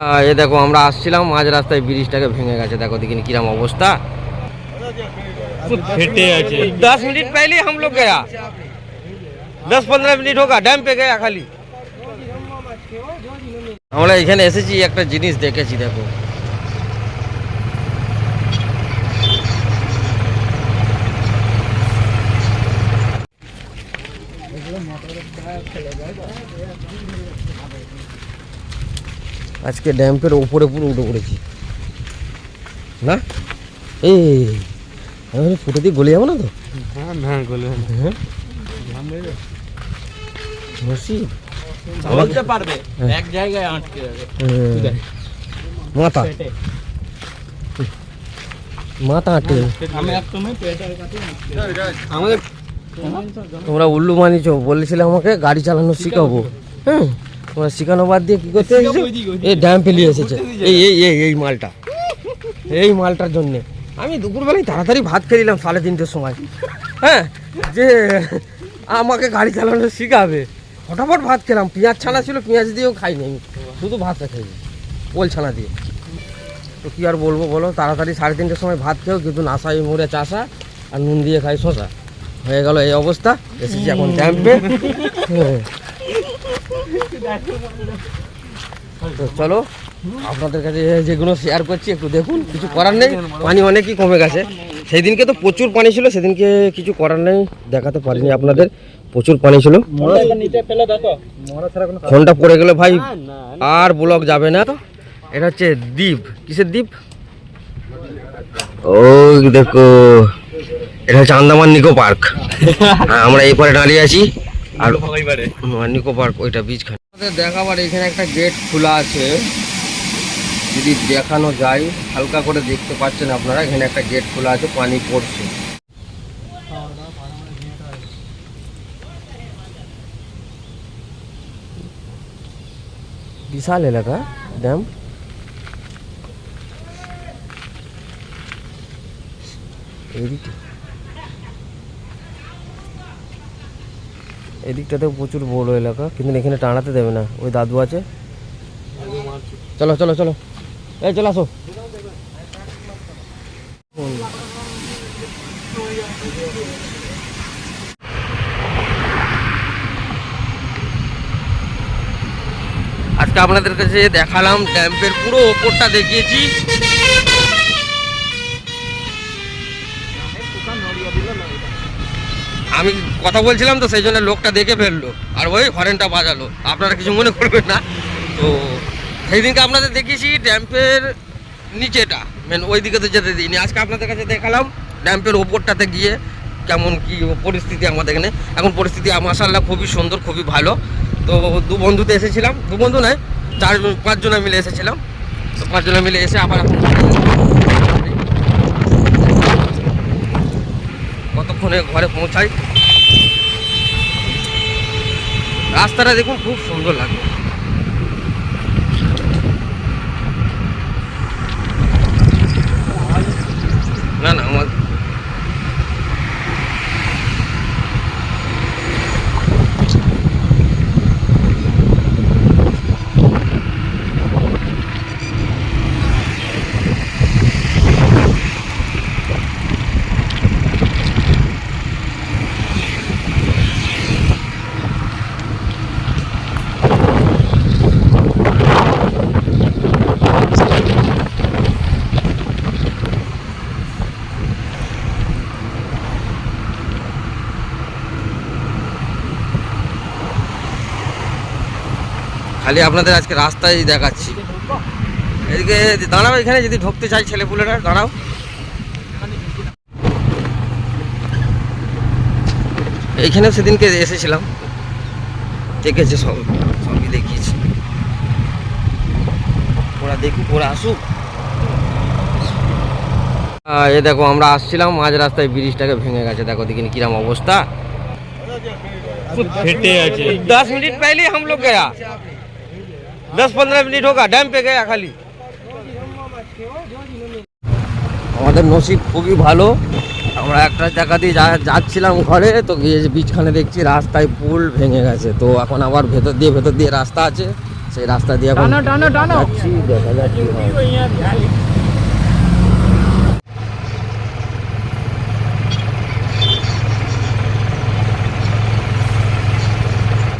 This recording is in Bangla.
আহ, এ দেখো আমরা আসছিলাম মাঝ রাস্তায় ব্রিজটাকে ভেঙে গেছে দেখো দেখিনি কিরম অবস্থা फेटे আছে दस मिनट पहले हम लोग गया दस पंद्रह मिनट होगा डैम पे गया खाली আমরা এখানে এসেছি একটা জিনিস দেখেছি দেখো আজকে ড্যাম্পের ওপরে পুরো উঠে পড়েছি। না? এই আমি ফুটে দিয়ে গলে যাব না তো? হ্যাঁ না গলে হ্যাঁ? বসি। পারবে। এক জায়গায় আটকে যাবে। মাথা। মাথা আটে আমাদের তোমরা উল্লু মানিছ বলেছিলে আমাকে গাড়ি চালানো শিখাবো। হ্যাঁ? তোমরা শেখানো বাদ দিয়ে কি করতে এসেছ? এই ড্যাম পেলিয়ে এসেছে। এই এই এই এই মালটা। এই মালটার জন্যে। আমি দুপুরবেলায় তাড়াতাড়ি ভাত খেয়ে নিলাম সাড়ে তিনটের সময়। হ্যাঁ যে আমাকে গাড়ি চালানো শিখাবে। ফটাফট ভাত খেলাম। পেঁয়াজ ছানা ছিল পেঁয়াজ দিয়েও খাইনি আমি। শুধু ভাতটা খেয়েছি ওল ছানা দিয়ে। তো কী আর বলব বলো? তাড়াতাড়ি সাড়ে তিনটের সময় ভাত খেয়েও কিন্তু নাসাই মোড়ে চাষা আর নুন দিয়ে খাই শশা। হয়ে গেল এই অবস্থা। এসেছি এখন ড্যাম্পে চলো, আপনাদের কাছে যেগুলো শেয়ার করছি, একটু দেখুন, কিছু করার নেই, পানি অনেকই কমে গেছে। সেই দিনকে তো প্রচুর পানি ছিল, সেদিনকে কিছু করার নেই, দেখাতে পারিনি আপনাদের, প্রচুর পানি ছিল। ফোনটা পড়ে গেলে ভাই, আর ব্লক যাবে না। তো এটা হচ্ছে দ্বীপ, কিসের দ্বীপ? ও, দেখো, এটা হচ্ছে আন্দামান নিকো পার্ক। আমরা এই পারে দাঁড়িয়ে আছি। আর নিকো পার্ক ওইটা বীজ খান আমাদের দেখাবার এখানে একটা গেট খোলা আছে। যদি দেখানো যায় হালকা করে দেখতে পাচ্ছেন আপনারা এখানে একটা গেট খোলা আছে পানি পড়ছে। বিশাল এলাকা ড্যাম। এদিকে এদিকটাতেও প্রচুর বড় এলাকা, কিন্তু এখানে টানাতে দেবে না, ওই দাদু আছে। চলো চলো চলো। এই, চলো আসো। আজকে আপনাদের কাছে দেখালাম ড্যাম্পের পুরো ওপরটা দেখিয়েছি। আমি কথা বলছিলাম তো, সেই জন্য লোকটা দেখে ফেলল। আর ওই হরেনটা বাজালো। আপনারা কিছু মনে করবেন না। তো সেই দিনকে আপনাদের দেখিয়েছি ড্যাম্পের নিচেটা। মেন ওই দিকে তো যেতে দিইনি। আজকে আপনাদের কাছে দেখালাম ড্যাম্পের ওপরটাতে গিয়ে কেমন কি পরিস্থিতি আমাদের এখানে। এখন পরিস্থিতি মাসাল্লাহ খুবই সুন্দর, খুবই ভালো। তো দু বন্ধুতে এসেছিলাম। দু বন্ধু নয়, চার, পাঁচজনে মিলে এসেছিলাম। তো পাঁচজনে মিলে এসে আবার এখন কতক্ষণে ঘরে পৌঁছাই। রাস্তাটা দেখুন খুব সুন্দর লাগবে না না আমার খালি আপনাদের আজকে রাস্তায় দেখাচ্ছি। এদিকে দাঁড়াও এখানে যদি ঢুকতে চাই ছেলেপুলেরা দাঁড়াও। এইখানে সেদিনকে এসেছিলাম। দেখেছে সব সবই দেখিয়েছি। ওরা দেখুক ওরা আসুক। এ দেখো আমরা আসছিলাম মাঝ রাস্তায় ব্রিজটাকে ভেঙে গেছে। দেখো দেখিনি কিরাম অবস্থা। আছে। দশ মিনিট পাইলে হাম গেয়া दस पंद्रह मिनट होगा डैम पे गया खाली আমাদের নসিব খুবই ভালো আমরা একটা জায়গা দিয়ে যা- যাচ্ছিলাম ঘরে তো গিয়ে যে বীজখানে দেখছি রাস্তায় পুল ভেঙে গেছে তো এখন আবার ভেতর দিয়ে ভেতর দিয়ে রাস্তা আছে সেই রাস্তা দিয়ে এখন টানো টানো টানো যাচ্ছি দেখা যাক কি হয়